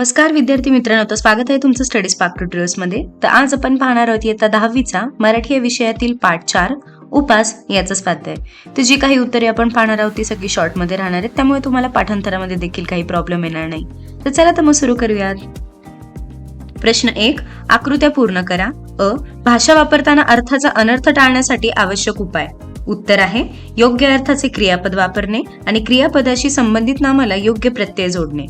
नमस्कार विद्यार्थी मित्रांनो. तर स्वागत आहे तुमचं स्टडी स्पार्क ट्युटोरियल्समध्ये तर आज आपण पाहणार आहोत इयत्ता दहावीचा मराठी या विषयातील पाठ चार उपास याचा स्वाध्याय. तर जी काही उत्तरे आपण पाहणार आहोत ती सगळी शॉर्टमध्ये राहणार आहेत. त्यामुळे तुम्हाला पाठांतरामध्ये देखील काही प्रॉब्लेम येणार नाही. तर चला तर मग सुरू करूयात. प्रश्न एक आकृत्या पूर्ण करा. अ भाषा वापरताना अर्थाचा अनर्थ टाळण्यासाठी आवश्यक उपाय. उत्तर आहे योग्य अर्थाचे क्रियापद वापरणे आणि क्रियापदाशी संबंधित नामाला योग्य प्रत्यय जोडणे.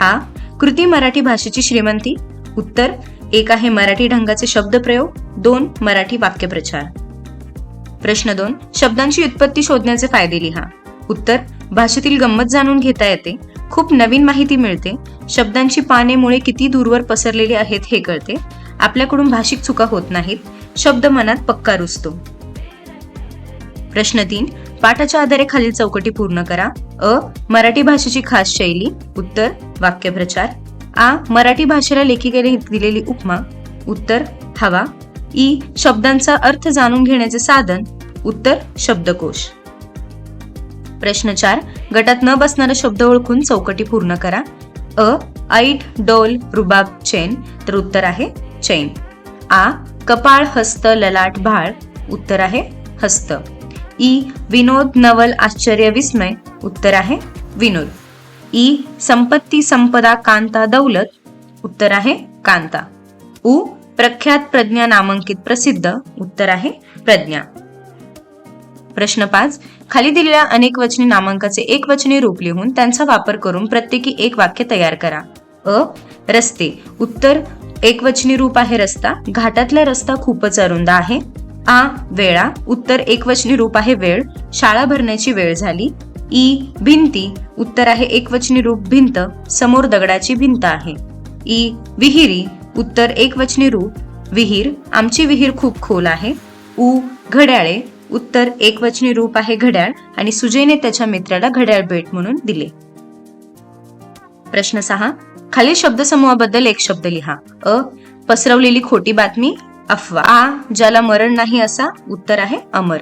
आ कृती मराठी भाषेची श्रीमंती. उत्तर एक आहे मराठी ढंगाचे शब्दप्रयोग दोन मराठी वाक्यप्रचार प्रश्न दोन शब्दांची उत्पत्ती शोधण्याचे फायदे लिहा. उत्तर भाषेतील गंमत जाणून घेता येते. खूप नवीन माहिती मिळते. शब्दांची पाने मुळे किती दूरवर पसरलेली आहेत हे कळते. आपल्याकडून भाषिक चुका होत नाहीत. शब्द मनात पक्का रुजतो. प्रश्न तीन पाठाच्या आधारे खालील चौकटी पूर्ण करा. अ मराठी भाषेची खास शैली उत्तर वाक्यप्रचार आ मराठी भाषेला लेखिकेने दिलेली उपमा. उत्तर हवा. ई शब्दांचा अर्थ जाणून घेण्याचे साधन. उत्तर शब्दकोश. प्रश्न चार. गटात न बसणारा शब्द ओळखून चौकटी पूर्ण करा. अ ऐट डोल रुबाब चैन. तर उत्तर आहे चैन. आ कपाळ हस्त ललाट भाळ. उत्तर आहे हस्त. ई विनोद नवल आश्चर्य विस्मय. उत्तर आहे विनोद. ई संपत्ती संपदा कांता दौलत. उत्तर आहे कांता. उ प्रख्यात प्रज्ञा नामांकित प्रसिद्ध. उत्तर आहे प्रज्ञा. प्रश्न पाच. खाली दिलेल्या अनेक वचनी नामांकाचे एक वचनी रूप लिहून त्यांचा वापर करून प्रत्येकी एक वाक्य तयार करा. अ रस्ते. उत्तर एक वचनी रूप आहे रस्ता. घाटातला रस्ता खूपच अरुंद आहे. आ वेळा. उत्तर एकवचनी रूप आहे वेळ. शाळा भरण्याची वेळ झाली. ई भिंती. उत्तर आहे एकवचनी रूप भिंत. समोर दगडाची भिंत आहे. ई विहिरी. उत्तर एकवचनी रूप. विहीर. आमची विहीर खूप खोल आहे. उ घड्याळे. उत्तर एकवचनी रूप आहे घड्याळ आणि सुजयने त्याच्या मित्राला घड्याळ भेट म्हणून दिले. प्रश्न सहा. खालील शब्दसमूहाबद्दल एक शब्द लिहा. अ. पसरवलेली खोटी बातमी. अफवा आ ज्याला मरण नाही असा उत्तर आहे अमर.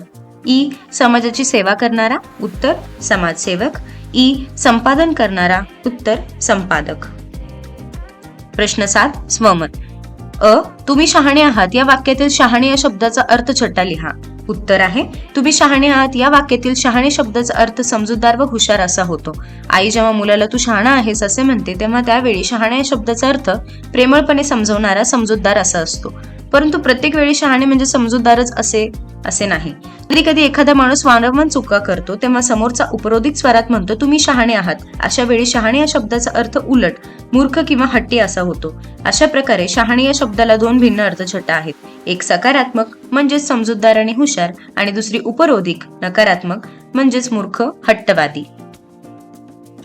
ई समाजाची सेवा करणारा उत्तर समाजसेवक. ई संपादन करणारा उत्तर संपादक. प्रश्न सात स्वमत अ तुम्ही शहाणे आहात या वाक्यातील शहाणे या शब्दाचा अर्थ छट्टा लिहा. उत्तर आहे तुम्ही शहाणे आहात या वाक्यातील शहाणे शब्दाचा अर्थ समजूतदार व हुशार असा होतो. आई जेव्हा मुलाला तू शहाणा आहेस असे म्हणते तेव्हा त्यावेळी शहाणा या शब्दाचा अर्थ प्रेमळपणे समजवणारा समजूतदार असा असतो. परंतु प्रत्येक वेळी शहाणे म्हणजे समजूतदारच असे असे नाही. कधी कधी एखादा माणूस वारंवार चुका करतो तेव्हा समोरचा उपरोधिक स्वरात म्हणतो तुम्ही शहाणे आहात. अशा वेळी शहाणे या शब्दाचा अर्थ उलट मूर्ख किंवा हट्टी असा होतो. अशा प्रकारे शहाणे या शब्दाला दोन भिन्न अर्थछटा आहेत. एक सकारात्मक म्हणजेच समजूतदार आणि हुशार आणि दुसरी उपरोधिक नकारात्मक म्हणजेच मूर्ख हट्टवादी.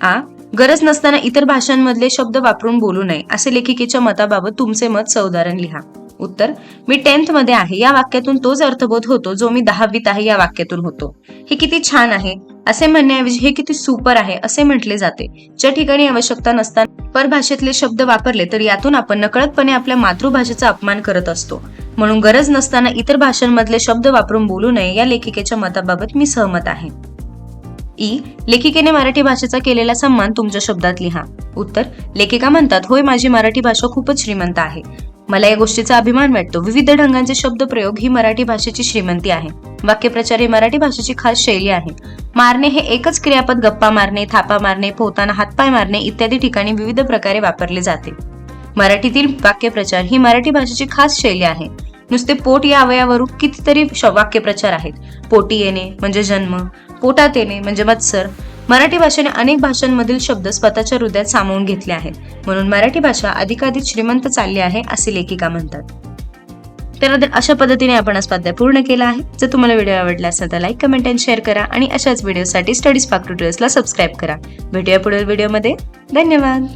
आ गरज नसताना इतर भाषांमधले शब्द वापरून बोलू नये असे लेखिकेच्या मताबाबत तुमचे मत सौदारण लिहा. उत्तर मी टेन्थमध्ये आहे. या वाक्यातून तोच अर्थबोध होतो जो मी दहावीत आहे या वाक्यातून होतो. हे किती छान आहे. असे म्हणण्याऐवजी हे किती सुपर आहे असे म्हटले जाते. ज्या ठिकाणी आवश्यकता नसताना परभाषेतले शब्द वापरले तर यातून आपण नकळतपणे आपल्या मातृभाषेचा अपमान करत असतो. म्हणून गरज नसताना इतर भाषांमधले शब्द वापरून बोलू नये या लेखिकेच्या मताबाबत मी सहमत आहे. ई. लेखिकेने मराठी भाषेचा केलेला सन्मान तुमच्या शब्दात लिहा. उत्तर. लेखिका म्हणतात होय माझी मराठी भाषा खूपच श्रीमंत आहे. मला या गोष्टीचा अभिमान वाटतो. विविध ढंगांचे शब्दप्रयोग ही मराठी भाषेची श्रीमंती आहे. वाक्यप्रचार ही मराठी भाषेची खास शैली आहे. मारणे हे एकच क्रियापद गप्पा मारणे थापा मारणे पोहताना हातपाय मारणे इत्यादी ठिकाणी विविध प्रकारे वापरले जाते. मराठीतील वाक्यप्रचार ही मराठी भाषेची खास शैली आहे. नुसते पोट या अवयावरून कितीतरी वाक्यप्रचार आहेत. पोटी येणे म्हणजे जन्म पोटात येणे म्हणजे मत्सर मराठी भाषेने अनेक भाषांमधील शब्द स्वतःच्या हृदयात सामावून घेतले आहेत. म्हणून मराठी भाषा अधिकाधिक श्रीमंत चालली आहे असे लेखिका म्हणतात. तर अशा पद्धतीने आपण आज स्वाध्याय पूर्ण केला आहे. जर तुम्हाला व्हिडिओ आवडला असेल तर लाईक कमेंट आणि शेअर करा आणि अशाच व्हिडिओसाठी स्टडीज पाक ट्युटोरियल्सला सबस्क्राईब करा. भेटूया पुढील व्हिडिओमध्ये धन्यवाद.